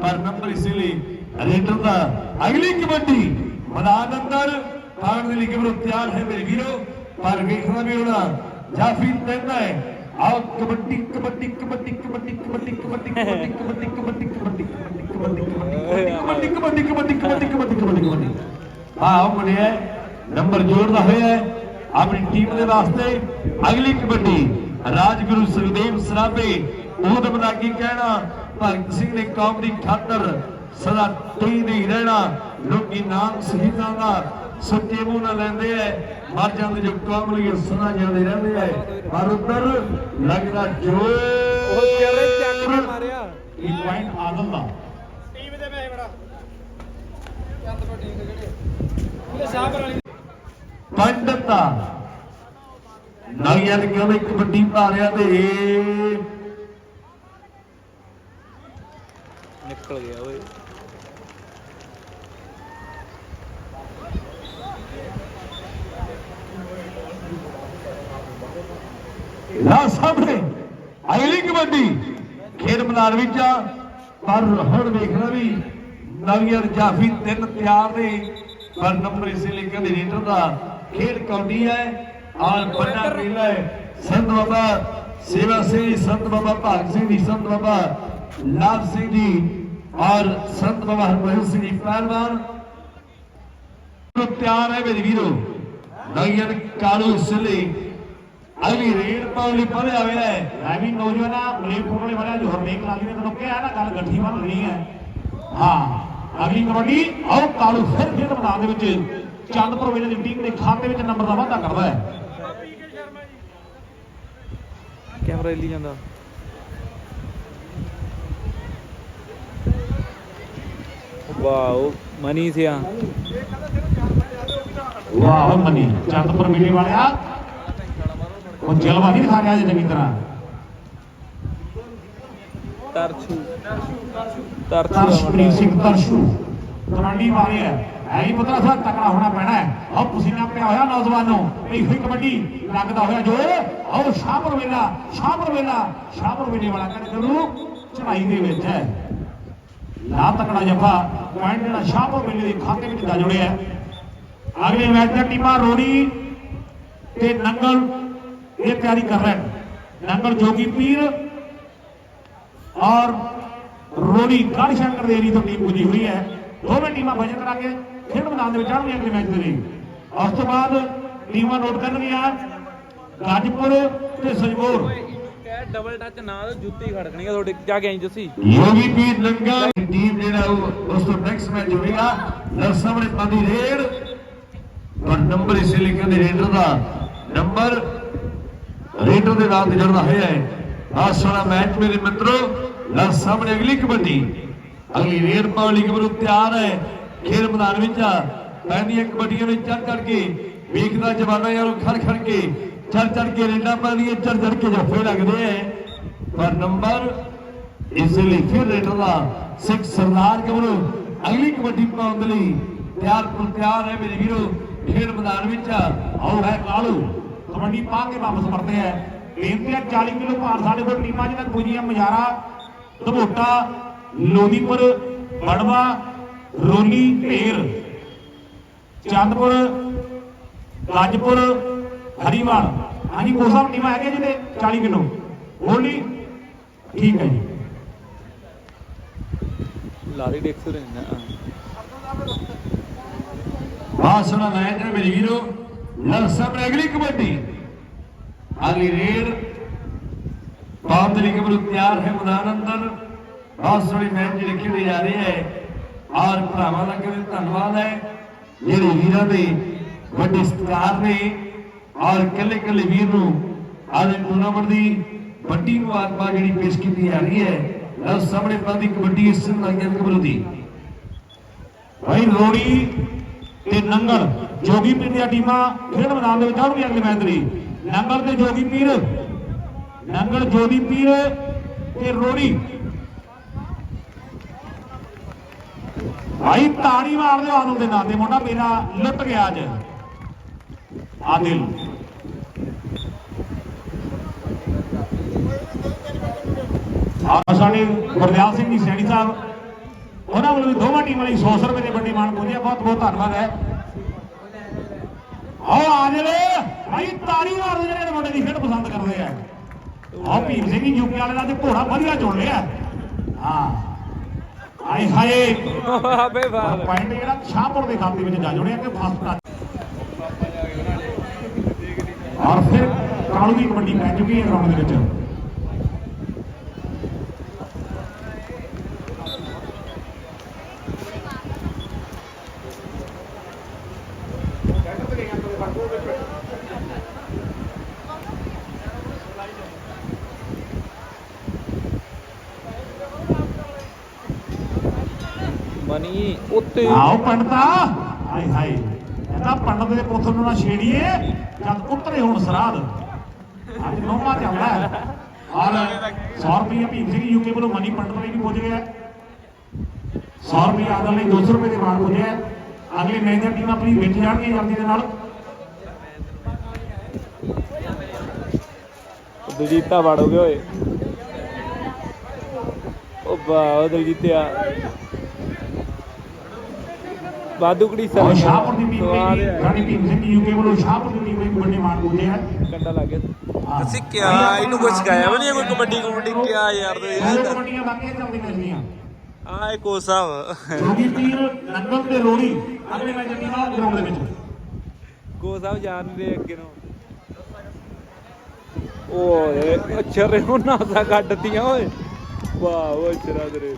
ਪਰ ਨੰਬਰ ਇਸ ਲਈ ਦਾ ਅਗਲੀ ਕਬੱਡੀ ਮੈਦਾਨ ਅੰਦਰ ਪਾਣ ਦੇ ਲਈ ਕਿਬਰ ਤਿਆਰ ਹੈ ਮੇਰੇ ਵੀਰੋ ਪਰ ਵੇਖਣਾ ਵੀ ਹੋਣਾ ਜਾਫੀ ਕਹਿੰਦਾ ਹੈ ਆਓ ਕਬੱਡੀ ਕਬੱਡੀ ਕਬੱਡੀ ਕਬੱਡੀ ਕਬੱਡੀ ਕਬੱਡੀ ਕਬੱਡੀ ਕਬੱਡੀ ਕਬੱਡੀ ਕਬੱਡੀ ਕਬੱਡੀ ਕਬੱਡੀ ਕਬੱਡੀ ਕਬੱਡੀ ਕਬੱਡੀ ਕਬੱਡੀ ਕਬੱਡੀ ਕਬੱਡੀ ਆਹ ਮੁੰਡਿਆ ਨੰਬਰ ਜੋੜਦਾ ਹੋਇਆ ਆਪਣੀ ਟੀਮ ਦੇ ਵਾਸਤੇ ਅਗਲੀ ਕਬੱਡੀ ਰਾਜਗੁਰੂ ਸੁਖਦੇਵ ਸਰਾਭੇ ਉਹਦ ਬਣਾ ਕੀ ਕਹਿਣਾ ਭਗਤ ਸਿੰਘ ਨੇ ਕੌਮ ਦੀ ਖਾਤਰ ਸਦਾ ਤੇਈ ਨਹੀਂ ਰਹਿਣਾ। ਲੋਕੀ ਨਾਮ ਸ਼ਹੀਦਾਂ ਦਾ ਸੱਚੇ ਮੂੰਹ ਨਾਲ ਲੈਂਦੇ ਐ। ਮਰ ਜਾਂਦੇ ਜੋ ਕੌਮ ਲਈ ਸਦਾ ਜਾਂਦੇ ਰਹਿੰਦੇ ਐ। ਪਰ ਉੱਧਰ ਲੱਗਦਾ ਜੋ ਉਹ ਤੇਰੇ ਚੱਕ ਕੇ ਮਾਰਿਆ। ਇਹ ਪੁਆਇੰਟ ਆਦਮ ਦਾ। ਟੀਮ ਦੇ ਪੈਸੇ ਬੜਾ ਚੰਦ ਪਰ ਟੀਮ ਦੇ ਕਿਹੜੇ ਉਹਦੇ ਸਾਹਬ ਵਾਲੀ ਪੰਡਤ ਦਾ ਨਗਿਆਂ ਕਿਉਂ ਵੀ ਕਬੱਡੀ ਭਾਰਿਆ ਤੇ ਨਿਕਲ ਗਿਆ ਓਏ। ਲਾ ਸਾਹਮਣੇ ਅਗਲੀ ਕਬੱਡੀ। ਖੇਡ ਮੈਦਾਨ ਵਿੱਚ ਆ, ਪਰ ਹੁਣ ਵੇਖਣਾ ਵੀ ਨਵੀਰ ਜਾਫੀ ਤਿੰਨ ਤਿਆਰ ਨੇ। ਪਰ ਨੰਬਰ ਇਸੇ ਲਈ ਕਹਿੰਦੇ ਦਾ ਖੇਡ ਕੌਡੀ ਹੈ ਔਰ ਵੱਡਾ ਮੇਲਾ ਹੈ। ਸੰਤ ਬਾਬਾ ਸੇਵਾ ਸਿੰਘ, ਸੰਤ ਬਾਬਾ ਭਾਗ ਸਿੰਘ ਜੀ, ਸੰਤ ਬਾਬਾ ਲਾਭ ਸਿੰਘ ਜੀ ਔਰ ਸੰਤ ਬਾਬਾ ਹਰਮੋਹਨ ਸਿੰਘ ਜੀ ਪਹਿਲਵਾਨ। ਨੂੰ ਤਿਆਰ ਹੈ ਮੇਰੇ ਵੀਰੋ। ਨਗਰ ਕਾਲੂ ਸਿਲੇ ਅਗਲੀ ਰੇਡ ਪਾਉਣ ਲਈ ਪੜਿਆ ਹੋਇਆ ਮੈਂ ਵੀ ਨੌਜਵਾਨਾ ਮਲੇਪੁਰ ਵਾਲੇ ਵਾਲਿਆ ਜੋ ਹਰਨੇਕ ਲਾਲੀ ਨੇ ਤੈਨੂੰ ਕਿਹਾ ਨਾ, ਗੱਲ ਗੱਠੀ ਬਣ ਰਹੀ ਹੈ। ਹਾਂ, ਅਗਲੀ ਕਬੱਡੀ, ਆਓ ਕਾਲੂ ਫਿਰ ਖੇਡ ਮੈਦਾਨ ਦੇ ਵਿੱਚ। ਚੰਦਪੁਰ ਵੇਲੇ ਦੀ ਟੀਮ ਦੇ ਖਾਤੇ ਵਿੱਚ ਨੰਬਰ ਦਾ ਵਾਧਾ ਕਰਦਾ ਹੈ। ਕੈਮਰਾ ਹਿੱਲੀ ਜਾਂਦਾ। ਵਾਓ ਮਨੀ ਸਿਆ। ਵਾਹ ਮਨੀ। ਚੰਦਪੁਰ ਮੇਲੇ ਵਾਲਿਆ ਉਹ ਜਲਵਾ ਨਹੀਂ ਦਿਖਾ ਰਿਹਾ ਜੀ ਚੰਗੀ ਤਰ੍ਹਾਂ। ਤਰਛੂ। ਤਰਛੂ ਤਰਸ਼ਪ੍ਰੀਤ ਸਿੰਘ ਤਰਸ਼ੂ। ਕਬੱਡੀ ਵਾਲੇ ਹੈ ਐ ਹੀ ਪੁੱਤਰਾ ਸਾ ਤਕੜਾ ਹੋਣਾ ਪੈਣਾ ਹੈ। ਆਹ ਪਸੀਨਾ ਪਿਆ ਹੋਇਆ ਨੌਜਵਾਨੋ। ਇਹ ਹੋਈ ਕਬੱਡੀ ਲੱਗਦਾ ਹੋਇਆ ਜੋ। ਆਹ ਸ਼ਾਹਪੁਰ ਵੇਲਾ ਸ਼ਾਹਪੁਰ ਵੇਲਾ ਸ਼ਾਹਪੁਰ ਵੇਲੇ ਵਾਲਾ ਕਹਿੰਦੇ ਨੂੰ ਚੜਾਈ ਦੇ ਵਿੱਚ ਹੈ। ਲਾ ਤਕੜਾ ਜੱਫਾ, ਪੁਆਇੰਟ ਜਿਹੜਾ ਸ਼ਾਹਪੁਰ ਵੇਲੇ ਦੇ ਖਾਤੇ ਵਿੱਚ ਜਾ ਜੁੜਿਆ ਅਗਲੇ ਮੈਚ ਦੀਆਂ ਟੀਮਾਂ ਰੋੜੀ ਤੇ ਨੰਗਲ ਇਹ ਤਿਆਰੀ ਕਰ ਰਹੇ ਨੇ। ਨੰਗਲ ਜੋਗੀ ਪੀਰ ਔਰ ਰੋੜੀ ਗੜ ਸ਼ੰਕਰ ਦੇ ਏਰੀਏ ਤੋਂ ਟੀਮ ਪੁੱਜੀ ਹੋਈ ਹੈ। ਦੋਵੇਂ ਟੀਮਾਂ ਵਜਨ ਕਰਾ ਕੇ ਖੇਡ ਮੈਦਾਨ ਦੇ ਵਿੱਚ ਆਉਣਗੀਆਂ ਅਗਲੇ ਮੈਚ ਦੇ ਲਈ। ਉਸ ਤੋਂ ਬਾਅਦ ਟੀਮਾਂ ਨੋਟ ਕਰਨਗੀਆਂ ਗਾਜਪੁਰ ਤੇ ਸਜਬੋਰ ਡਬਲ ਟੱਚ ਨਾਲ ਜੁੱਤੀ ਖੜਕਣੀ ਆ ਤੁਹਾਡੇ ਜਾ ਕੇ ਆਈ ਜੱਸੀ ਯੋਗੀ ਪੀਰ ਟੀਮ ਜਿਹੜਾ ਉਸ ਤੋਂ ਨੈਕਸਟ ਮੈਚ ਹੋਵੇਗਾ ਲਓ ਸਾਹਮਣੇ ਪਾਦੀ ਰੇਡ। ਪਰ ਨੰਬਰ ਇਸੇ ਲਈ ਕਹਿੰਦੇ ਰੇਡਰ ਦਾ ਨੰਬਰ ਰੇਡਰ ਦੇ ਨਾਲ ਤੇ ਹੋਇਆ ਹੈ। ਆਹ ਸੋਹਣਾ ਮੈਚ ਮੇਰੇ ਮਿੱਤਰੋ ਲਓ ਸਾਹਮਣੇ ਅਗਲੀ ਕਬੱਡੀ। ਅਗਲੀ ਰੇਡ ਪਾਉਣ ਲਈ ਕਬਰੂ ਤਿਆਰ ਹੈ। ਖੇਡ ਮੈਦਾਨ ਵਿੱਚ ਆ ਪੈਂਦੀਆਂ ਕਬੱਡੀਆਂ ਵਿੱਚ ਚੜ ਚੜ ਕੇ ਵੇਖਦਾ ਜਵਾਨਾ ਯਾਰੋ ਖੜ ਖੜ ਕੇ ਚੜ ਚੜ ਕੇ ਰੇਡਾਂ ਪਾਉਂਦੀਆਂ ਚੜ ਚੜ ਕੇ ਜੱਫੇ ਲੱਗਦੇ ਐ। ਪਰ ਨੰਬਰ ਇਸ ਲਈ ਫਿਰ ਰੇਡਰ ਦਾ ਸਿੱਖ ਸਰਦਾਰ ਕਬਰੂ ਅਗਲੀ ਕਬੱਡੀ ਪਾਉਣ ਲਈ ਤਿਆਰ ਪਰ ਤਿਆਰ ਹੈ ਮੇਰੇ ਵੀਰੋ। ਖੇਡ ਮੈਦਾਨ ਵਿੱਚ ਆਓ ਹੈ ਕਾਲੂ। ਕਬੱਡੀ ਪਾ ਕੇ ਵਾਪਸ ਵਰਤੇ ਹੈ ਬੇਨਤੀ ਹੈ 40 ਕਿਲੋ ਭਾਰ ਸਾਡੇ ਕੋਲ ਟੀਮਾਂ ਜਿਹਨਾਂ ਪੁੱਜੀਆਂ ਮਜਾਰਾ ਧਮੋਟਾ ਲੋਦੀਪੁਰ ਮੜਵਾ ਰੋਲੀ ਢੇਰ। ਚੰਦਪੁਰ ਗੱਜਪੁਰ ਹਰੀਵਾਲ ਹਾਂਜੀ ਸਭ ਟੀਮਾਂ ਹੈਗੀਆਂ ਜਿਹਦੇ 40 ਕਿਲੋ। ਹੋਲੀ ਠੀਕ ਹੈ ਜੀ। ਲਾਰੀ ਡੇਕਸ ਰਹਿਣਾ ਬਹੁਤ ਸੋਹਣਾ ਮੈਚ ਹੈ ਮੇਰੇ ਵੀਰੋ ਲਓ ਸਾਹਮਣੇ ਅਗਲੀ ਕਬੱਡੀ। ਅਗਲੀ ਰੇਡ ਬਹੁਤ ਤਰੀਕੇ ਕਬਰੂ ਤਿਆਰ ਹੈ ਮੈਦਾਨ ਅੰਦਰ। ਬਹੁਤ ਸੋਹਣੀ ਮੈਚ ਜਿਹੜੀ ਖੇਡੀ ਜਾ ਰਹੀ ਹੈ ਔਰ ਭਰਾਵਾਂ ਦਾ ਕਿਵੇਂ ਧੰਨਵਾਦ ਹੈ। ਜਿਹੜੇ ਵੀਰਾਂ ਦੇ ਵੱਡੇ ਸਤਿਕਾਰ ਨੇ ਔਰ ਕੱਲੇ ਕੱਲੇ ਵੀਰ ਨੂੰ ਅੱਜ ਟੂਰਨਾਮੈਂਟ ਦੀ ਵੱਡੀ ਮੁਬਾਰਕਬਾਦ ਜਿਹੜੀ ਪੇਸ਼ ਕੀਤੀ ਜਾ ਰਹੀ ਹੈ। ਲਓ ਸਾਹਮਣੇ ਪਾਦੀ ਕਬੱਡੀ ਇਸ ਸੰਗਤ ਕਬਰੂ ਦੀ। ਭਾਈ ਰੋੜੀ ਤੇ ਨੰਗਲ ਜੋਗੀ ਪੀਰ ਦੀਆਂ ਟੀਮਾਂ ਖੇਡ ਮੈਦਾਨ ਦੇ ਵਿੱਚ ਆਉਣਗੀਆਂ ਅਗਲੇ ਮੈਚ ਲਈ। ਨੰਗਲ ਤੇ ਜੋਗੀ ਪੀਰ ਨੰਗਲ ਜੋਗੀ ਪੀਰ ਤੇ ਰੋੜੀ ਭਾਈ ਤਾੜੀ ਮਾਰ ਦਿਓ ਆਦਲ ਦੇ ਨਾਂ ਤੇ ਮੁੰਡਾ ਮੇਰਾ ਲੁੱਟ ਗਿਆ ਅੱਜ। ਆਦਿਲ ਆ ਸਾਡੇ ਗੁਰਦਿਆਲ ਸਿੰਘ ਜੀ ਸੈਣੀ ਸਾਹਿਬ ਉਹਨਾਂ ਵੱਲੋਂ ਦੋਵਾਂ ਟੀਮਾਂ ਲਈ 100 ਰੁਪਏ ਦੇ ਵੱਡੀ ਮਾਣ ਪਹੁੰਚਿਆ ਬਹੁਤ ਬਹੁਤ ਧੰਨਵਾਦ ਹੈ। ਆਓ ਆ ਜਲੇ ਭਾਈ ਤਾੜੀ ਮਾਰਦੇ ਜਿਹੜੇ ਮੁੰਡੇ ਦੀ ਖੇਡ ਪਸੰਦ ਕਰਦੇ ਆ। ਆਹ ਭੀਮ ਸਿੰਘ ਜੀ ਯੂਕੇ ਵਾਲੇ ਦਾ ਤੇ ਘੋੜਾ ਵਧੀਆ ਚੁਣ ਲਿਆ। ਹਾਂ। ਆਏ ਹਾਏ। ਆਬੇ ਬਾਲ ਪੁਆਇੰਟ ਜਿਹੜਾ ਸ਼ਾਹਪੁਰ ਦੇ ਖਾਤੇ ਵਿੱਚ ਜਾ ਜੁੜਿਆ ਕਿ ਫਸਟ ਟੱਚ ਔਰ ਫਿਰ ਕਾਲੂ ਦੀ ਕਬੱਡੀ ਪੈ ਚੁੱਕੀ ਹੈ ਗਰਾਊਂਡ ਦੇ ਵਿੱਚ। ਮਨੀ, ਉੱਤੇ। ਆਓ ਪੰਡਤਾ। ਹਾਏ ਹਾਏ। ਇਹਦਾ ਪੰਡਤ ਦੇ ਪੁੱਤ ਨੂੰ ਨਾ ਛੇੜੀਏ, ਜਦ ਉਤਰੇ ਹੁਣ ਸਰਾਧ। ਅੱਜ ਨੌਵਾਂ ਚੱਲਦਾ ਹੈ। ਔਰ 100 ਰੁਪਏ ਭੀਮ ਸਿੰਘ ਯੂਕੇ ਵੱਲੋਂ ਮਨੀ ਪੰਡਤ ਲਈ ਵੀ ਪਹੁੰਚ ਗਿਆ 100 ਰੁਪਏ ਆਦਲ ਲਈ 200 ਰੁਪਏ ਦੇ ਮਾਰ ਪਹੁੰਚਿਆ ਹੈ। ਅਗਲੀ ਮੈਚ ਦੀਆਂ ਟੀਮਾਂ ਆਪਣੀ ਵਿੱਚ ਜਾਣਗੀਆਂ ਜਲਦੀ ਦੇ ਨਾਲ। ਦਲਜੀਤਾ ਵੜੋਗੇ ਓਏ ਉਹ ਵਾਹ ਦਲਜੀਤਿਆ ਬਾਦੂਕੜੀ ਔਰ ਸਰ ਸ਼ਾਹਪੁਰ ਦੀ ਟੀਮ ਹੈ। ਰਾਣੀ ਭੀਮ ਸਿੰਘ ਯੂਕੇ ਵੱਲੋਂ ਸ਼ਾਹਪੁਰ ਦੀ ਟੀਮ ਲਈ ਵੱਡੇ ਮਾਰ ਪਹੁੰਚਿਆ ਹੈ। ਕੰਡਾ ਲੱਗ ਗਿਆ। ਹਾਂ। ਅਸੀਂ ਕਿਆ ਇਹਨੂੰ ਕੁਝ ਸਿਖਾਇਆ ਵੀ ਨਹੀਂ ਕੋਈ ਕਬੱਡੀ ਕਬੱਡੀ? ਕਿਆ ਯਾਰ ਤੇ ਇਹ ਕਬੱਡੀਆਂ ਬਾਕੀਆਂ ਚੱਲਦੀਆਂ ਸੀਆਂ ਆ ਇਹ ਕੋਚ ਸਾਹਿਬ। ਜੋਗੀ ਪੀਰ ਨੰਗਲ ਤੇ ਲੋੜੀ ਅਗਲੇ ਮੈਚ ਦੀ ਨਾਲ ਗਰਾਊਂਡ ਦੇ ਵਿੱਚ। ਕੋ ਸਾਹਿਬ ਜਾਣ ਨਹੀਂ ਰਹੇ ਅੱਗੇ ਨੂੰ। ਓਏ ਅੱਛਾ ਉਹਨਾਂ ਦਾ ਕੱਢਤੀਆਂ, ਓਏ। ਵਾਹ, ਓਏ ਚਰਾ ਤੇਰੇ।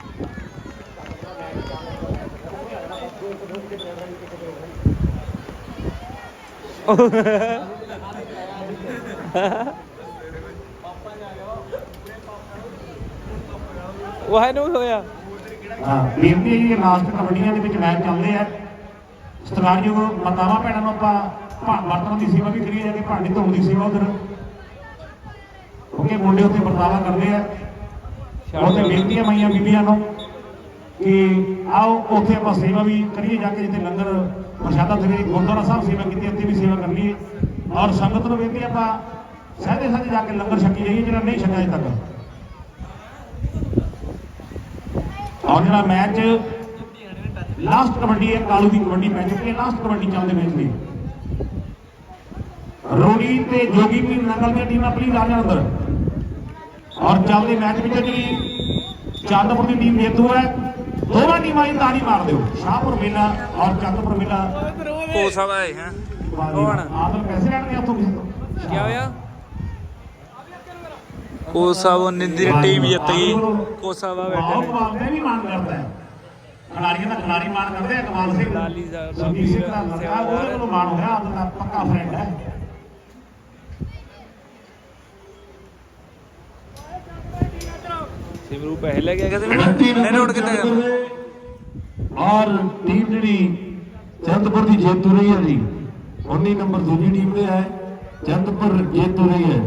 ਉਹ ਹੈ ਨੂੰ ਹੋਇਆ। ਹਾਂ ਬੇਨਤੀ ਹੈ ਲਾਸਟ ਕਬੱਡੀਆਂ ਦੇ ਵਿੱਚ ਮੈਚ ਚੱਲਦੇ ਆ ਸਤਿਕਾਰਯੋਗ ਮਾਤਾਵਾਂ, ਭੈਣਾਂ ਨੂੰ ਆਪਾਂ ਭਾ- ਬਰਤਨ ਦੀ ਸੇਵਾ ਵੀ ਕਰੀਏ, ਜਾ ਕੇ ਭਾਂਡੇ ਧੋਣ ਦੀ ਸੇਵਾ ਉਧਰ। ਕਿਉਂਕਿ ਮੁੰਡੇ ਉੱਥੇ ਵਰਤਾਵਾ ਕਰਦੇ ਆ। ਉਹਦੇ ਬੇਨਤੀ ਹੈ ਮਾਈਆਂ ਬੀਬੀਆਂ ਨੂੰ ਕਿ ਆਓ, ਉੱਥੇ ਆਪਾਂ ਸੇਵਾ ਵੀ ਕਰੀਏ, ਜਾ ਕੇ ਜਿੱਥੇ ਲੰਗਰ, ਪ੍ਰਸ਼ਾਦਾ ਸ੍ਰੀ ਗੁਰਦੁਆਰਾ ਸਾਹਿਬ ਸੇਵਾ ਕੀਤੀ ਉੱਥੇ ਵੀ ਸੇਵਾ ਕਰ ਲਈਏ ਔਰ ਸੰਗਤ ਨੂੰ ਬੇਨਤੀ ਆਪਾਂ ਸਹਦੇ ਸਹਦੇ ਜਾ ਕੇ ਲੰਗਰ ਛਕੀ ਜਾਈਏ, ਜਿਹੜਾ ਨਹੀਂ ਛਕਿਆ ਤੱਕ। ਔਰ ਜਿਹੜਾ ਮੈਚ, ਲਾਸਟ ਕਬੱਡੀ ਹੈ, ਕਾਲੂ ਦੀ ਕਬੱਡੀ ਪੈ ਚੁੱਕੀ ਹੈ, ਲਾਸਟ ਕਬੱਡੀ ਚੱਲਦੇ ਮੈਚ ਦੀ। ਰੋੜੀ ਤੇ ਜੋਗੀ ਵੀ ਨਕਲ ਦੀਆਂ ਟੀਮਾਂ ਪਲੀ ਰਾਜਾ ਅੰਦਰ। ਔਰ ਚੱਲਦੇ ਮੈਚ ਵਿੱਚ ਜਿਹੜੀ ਚੰਦਪੁਰ ਦੀ ਟੀਮ ਜੇਤੂ ਹੈ ਦੋਵਾਂ ਟੀਮਾਂ ਦੀ ਤਾੜੀ ਮਾਰ ਦਿਓ। ਸ਼ਾਹਪੁਰ ਮੇਲਾ ਔਰ ਚੰਦਪੁਰ ਮੇਲਾ। ਕੋਚ ਸਾਹਿਬ ਆਏ ਹੈ? ਕੌਣ? ਆਦਮ ਪੈਸੇ ਲੈਣਗੇ ਉੱਥੋਂ ਕਿਸੇ ਤੋਂ ਕੀ ਹੋਇਆ? ਕੋਚ ਸਾਹਿਬ ਨੇ ਦੀ ਟੀਮ ਜਿੱਤ ਗਈ। ਸਾਹਿਬ ਆ ਬੈਠੇ ਨੇ। ਕਮਾਲ ਦਾ ਵੀ ਮਾਣ ਕਰਦਾ ਹੈ। ਖਿਡਾਰੀਆਂ ਦਾ ਖਿਡਾਰੀ ਮਾਣ ਕਰਦੇ ਆ ਕਮਾਲ ਸਿੰਘ। ਲਾਲੀ ਸਾਹਿਬ ਦਾ ਸੰਦੀਪ ਸਿੰਘ ਦਾ ਲੜਕਾ ਉਹਦੇ ਕੋਲੋਂ ਮਾਣ ਹੋਇਆ ਦਾ ਪੱਕਾ ਫਰੈਂਡ ਹੈ। ਸਿਮਰੂ ਪੈਸੇ ਲੈ ਗਿਆ ਕਹਿੰਦੇ ਇਹਨੇ ਉੱਡ ਕਿੱਥੇ ਔਰ ਟੀਮ ਜਿਹੜੀ ਚੰਦਪੁਰ ਦੀ ਜੇਤੂ ਰਹੀ ਹੈ ਜੀ। 19 ਨੰਬਰ ਦੂਜੀ ਟੀਮ ਦੇ ਹੈ ਚੰਦਪੁਰ ਜੇਤੂ ਰਹੀ ਹੈ।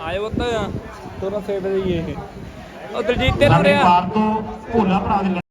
ਆਏ ਵਕਤ ਤੋਰਾ ਸੇਡ ਦੇ ਇਹ। ਉਹ ਦਲਜੀਤ ਤੇ ਰਿਹਾ ਪਾਰ ਤੋਂ ਭੋਲਾ ਭਰਾ ਦੇ